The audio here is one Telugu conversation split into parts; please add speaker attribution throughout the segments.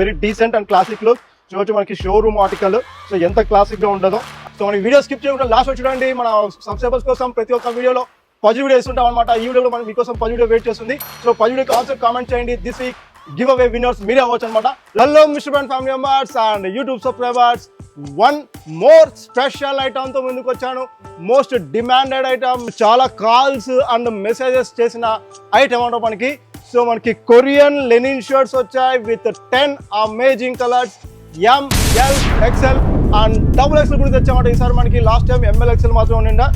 Speaker 1: Very decent and classic look చూడొచ్చు మనకి షోరూమ్ ఆర్టికల్ సో ఎంత క్లాసిక్గా ఉండదో. సో మన వీడియో స్కిప్ చేయకుండా లాస్ట్ చూడండి. మన సబ్స్క్రైబర్స్ కోసం ప్రతి ఒక్క వీడియోలో పది వీడియో వేస్తుంటాం అనమాట ఈ వీడియోలో మనం మీకోసం పది వీడియో వెయిట్ చేస్తుంది. సో పది వీడియో కాన్సెప్ట్ కామెంట్ చేయండి. This week give away winners మీరే అవ్వచ్చు అనమాట లల్లో mister brand family members and YouTube subscribers one more special ఐటమ్తో ముందుకు వచ్చాను. మోస్ట్ డిమాండెడ్ ఐటమ్ చాలా కాల్స్ అండ్ మెసేజెస్ చేసిన ఐటమ్ అంటే మనకి. సో మనకి కొరియన్ లెనిన్ షర్ట్స్ వచ్చాయి with ten amazing colours M L XL and double XL కూడా తెచ్చామంటే ఈసారి మనకి last time M L XL మాత్రం ఉండిందా?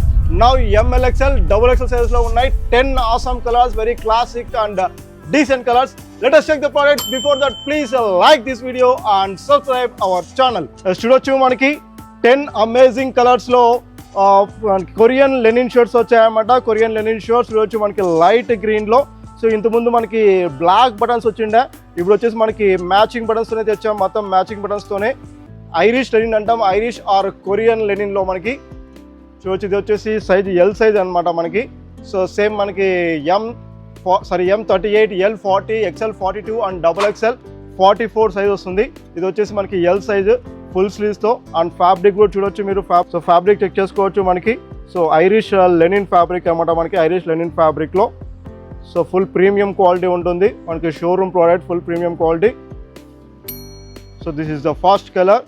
Speaker 1: Now M L XL double XL సైజెస్లో ఉన్నాయి. Ten awesome colours very classic and decent colours Let check the the before that please like this video and subscribe our subscribe our చూడొచ్చు మనకి టెన్ అమేజింగ్ కలర్స్లో uh, కొరియన్ లెనిన్ షర్ట్స్ వచ్చాయన్నమాట. కొరియన్ లెనిన్ షర్ట్స్ చూడొచ్చు మనకి లైట్ గ్రీన్లో. సో ఇంతకుముందు మనకి బ్లాక్ బటన్స్ వచ్చిండే. ఇప్పుడు వచ్చేసి మనకి మ్యాచింగ్ బటన్స్తోనే తెచ్చాం. మొత్తం మ్యాచింగ్ బటన్స్తోనే ఐరిష్ లెనిన్ అంటాం. ఐరిష్ ఆర్ కొరియన్ లెనిన్లో మనకి. చూడొచ్చు ఇది వచ్చేసి సైజ్ ఎల్ సైజ్ అనమాట మనకి. సో సేమ్ మనకి M sorry M thirty eight L forty XL forty two and double XL forty four size వస్తుంది. ఇది వచ్చేసి మనకి ఎల్ సైజ్ ఫుల్ స్లీవ్స్తో అండ్ ఫ్యాబ్రిక్ కూడా చూడొచ్చు మీరు. ఫ్యాబ్ సో ఫ్యాబ్రిక్ చెక్ చేసుకోవచ్చు మనకి. సో ఐరిష్ లెనిన్ ఫ్యాబ్రిక్ అనమాట మనకి. ఐరిష్ లెనిన్ ఫ్యాబ్రిక్లో సో ఫుల్ ప్రీమియం క్వాలిటీ ఉంటుంది. మనకి showroom product full premium quality so this is the fast colour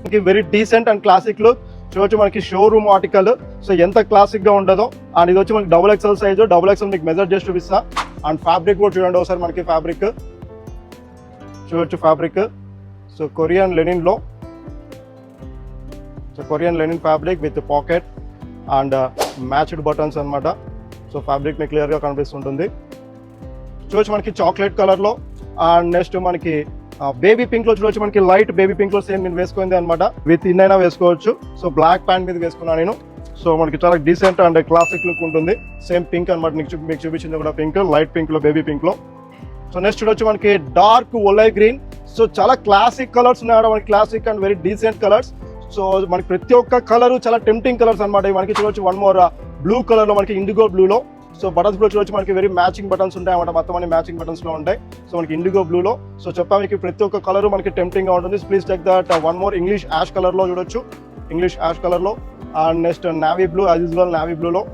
Speaker 1: మనకి very decent and classic look చూడొచ్చు మనకి షోరూమ్ ఆర్టికల్ సో ఎంత క్లాసిక్గా ఉండదో అండ్ ఇది వచ్చి మనకి double XL size double XL మీకు మెజర్ చేసి చూపిస్తా. అండ్ ఫ్యాబ్రిక్ కూడా చూడండి ఒకసారి మనకి ఫ్యాబ్రిక్ చూడొచ్చు fabric so Korean లెనిన్లో. So Korean linen fabric with pocket and matched buttons అనమాట సో ఫ్యాబ్రిక్ మీకు క్లియర్గా కనిపిస్తుంటుంది. చూడొచ్చు మనకి చాక్లెట్ కలర్లో అండ్ నెక్స్ట్ మనకి బేబీ పింక్లో చూడొచ్చు మనకి లైట్ బేబీ పింక్లో సేమ్ నేను వేసుకుంది అనమాట విత్ ఇన్ అయినా వేసుకోవచ్చు. సో బ్లాక్ ప్యాంట్ మీద వేసుకున్నాను నేను. సో మనకి చాలా డీసెంట్ అండ్ క్లాసిక్ లుక్ ఉంటుంది. సేమ్ పింక్ అనమాట మీకు మీకు చూపించింది కూడా పింక్ లైట్ పింక్లో బేబీ పింక్లో సో నెక్స్ట్ చూడొచ్చు మనకి డార్క్ ఒలై గ్రీన్ సో చాలా క్లాసిక్ కలర్స్ ఉన్నాయి మనకి classic and very decent colours so మనకి ప్రతి ఒక్క కలర్ చాలా టెంప్టింగ్ కలర్స్ అనమాట మనకి చూడొచ్చు. వన్ మోర్ బ్లూ కలర్లో మనకి ఇండిగో బ్లూ లో సో బటన్స్ కూడా చూడొచ్చు. మనకి వెరీ మ్యాచింగ్ బటన్స్ ఉంటాయి అన్నమాట. మొత్తం అన్ని మ్యాచింగ్ బటన్స్లో ఉంటాయి. సో మనకి ఇండిగో బ్లూలో సో చెప్పా మీకు ప్రతి ఒక్క కలర్ మనకి టెంప్టింగ్గా ఉంటుంది. Please take that one more English ash కలర్లో చూడొచ్చు. ఇంగ్లీష్ యాష్ కలర్లో. And next navy blue as usual navy blue లో.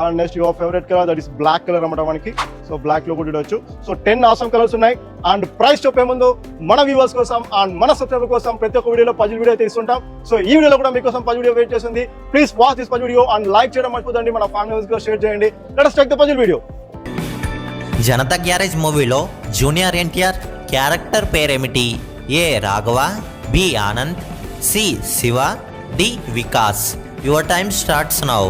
Speaker 1: And next your favourite colour that is black colour అనమాట మనకి. సో బ్లాక్లో కూడా చూడొచ్చు. సో టెన్ ఆసమ్ కలర్స్ ఉన్నాయి. అండ్ ప్రైస్ చెప్పే ముందు మన వ్యూవర్స్ కోసం అండ్ మన సబ్స్క్రైబర్ కోసం ప్రతి ఒక్క వీడియోలో పజిల్ వీడియో తీసుకుంటాం సో ఈ వీడియోలో కూడా మీకోసం పజిల్ వీడియో వెయిట్ చేస్తుంది. Please watch this puzzle video and like చేయడం మర్చిపోదండి మన ఫ్యామిలీ షేర్ చేయండి. Let take the puzzle video
Speaker 2: Janatha Garage మూవీలో జూనియర్ ఎన్టీఆర్ క్యారెక్టర్ పేరేమిటి? A Raghava B Anand C Shiva D Vikas. Your time starts now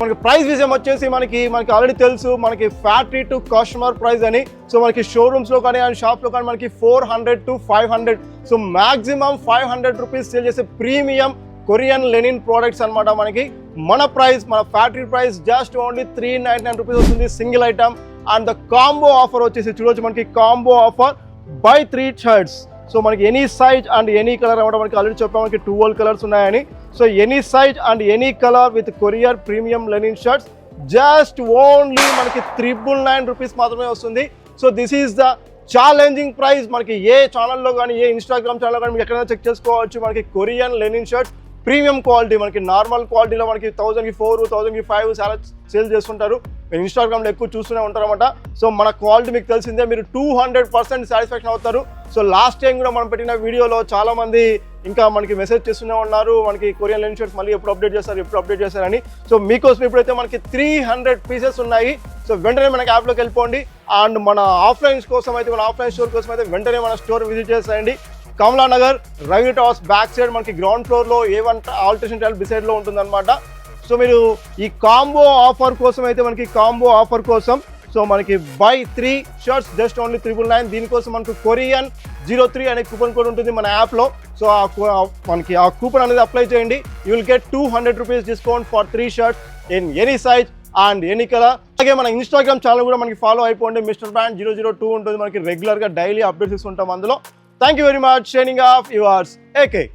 Speaker 1: మనకి ప్రైస్ విషయం వచ్చేసి మనకి మనకి ఆల్రెడీ తెలుసు మనకి ఫ్యాక్టరీ టు కస్టమర్ ప్రైస్ అని. సో మనకి షోరూమ్స్లో కానీ అండ్ షాప్లో కానీ మనకి four hundred to five hundred so maximum five hundred rupees sale చేసే ప్రీమియం కొరియన్ లెనిన్ ప్రోడక్ట్స్ అన్నమాట మనకి. మన ప్రైస్ మన factory price just only three nine nine rupees వస్తుంది single item and the combo offer వచ్చేసి చూడొచ్చు మనకి combo offer buy three shirts so మనకి any size and any colour అవ్వడం మనకి ఆల్రెడీ చెప్పాము మనకి ట్వెల్వ్ కలర్స్ ఉన్నాయని. So any size and any colour with Korean premium linen shirts just only మనకి త్రిబుల్ నైన్ రూపీస్ మాత్రమే వస్తుంది. So this is the challenging price మనకి ఏ ఛానల్లో కానీ ఏ ఇన్స్టాగ్రామ్ ఛానల్లో కానీ మీకు ఎక్కడైనా చెక్ చేసుకోవచ్చు. మనకి Korean linen shirts premium quality మనకి నార్మల్ క్వాలిటీలో మనకి థౌజండ్కి ఫోర్ థౌసండ్కి ఫైవ్ చాలా సేల్ చేస్తుంటారు. మీరు ఇన్స్టాగ్రామ్లో ఎక్కువ చూస్తూనే ఉంటారన్నమాట. సో మన క్వాలిటీ మీకు తెలిసిందే మీరు టూ హండ్రెడ్ పర్సెంట్ సాటిస్ఫాక్షన్ అవుతారు. సో లాస్ట్ టైం కూడా మనం పెట్టిన వీడియోలో చాలామంది ఇంకా మనకి మెసేజ్ చేస్తూనే ఉన్నారు. మనకి కొరియన్ లెన్ షర్ట్స్ మళ్ళీ ఎప్పుడు అప్డేట్ చేస్తారు ఎప్పుడు అప్డేట్ చేస్తారని. సో మీకోసం ఇప్పుడైతే మనకి త్రీ హండ్రెడ్ పీసెస్ ఉన్నాయి. సో వెంటనే మనకి యాప్లోకి వెళ్ళిపోండి. అండ్ మన ఆఫ్లైన్ కోసం అయితే మన ఆఫ్లైన్ స్టోర్ కోసం అయితే వెంటనే మన స్టోర్ విజిట్ చేసేయండి. కమలా నగర్ రవి టాస్ బ్యాక్ సైడ్ మనకి గ్రౌండ్ ఫ్లోర్లో ఏ వన్ ఆల్టేషన్ టైల్ బిసైడ్లో ఉంటుంది అనమాట సో మీరు ఈ కాంబో ఆఫర్ కోసం అయితే మనకి కాంబో ఆఫర్ కోసం సో మనకి buy three shirts just only triple nine దీనికోసం మనకు కొరియన్ జీరో త్రీ అనే కూపన్ కోడ్ ఉంటుంది మన యాప్లో సో ఆ ఆ మనకి ఆ కూపన్ అనేది అప్లై చేయండి. You will get two hundred rupees discount for three shirts in any size and any colour అలాగే మన ఇన్స్టాగ్రామ్ ఛానల్ కూడా మనకి ఫాలో అయిపోండి. Mister band zero zero two ఉంటుంది. మనకి రెగ్యులర్గా డైలీ అప్డేట్స్ ఇస్తుంటాం అందులో. Thank you very much, signing off, yours, okay.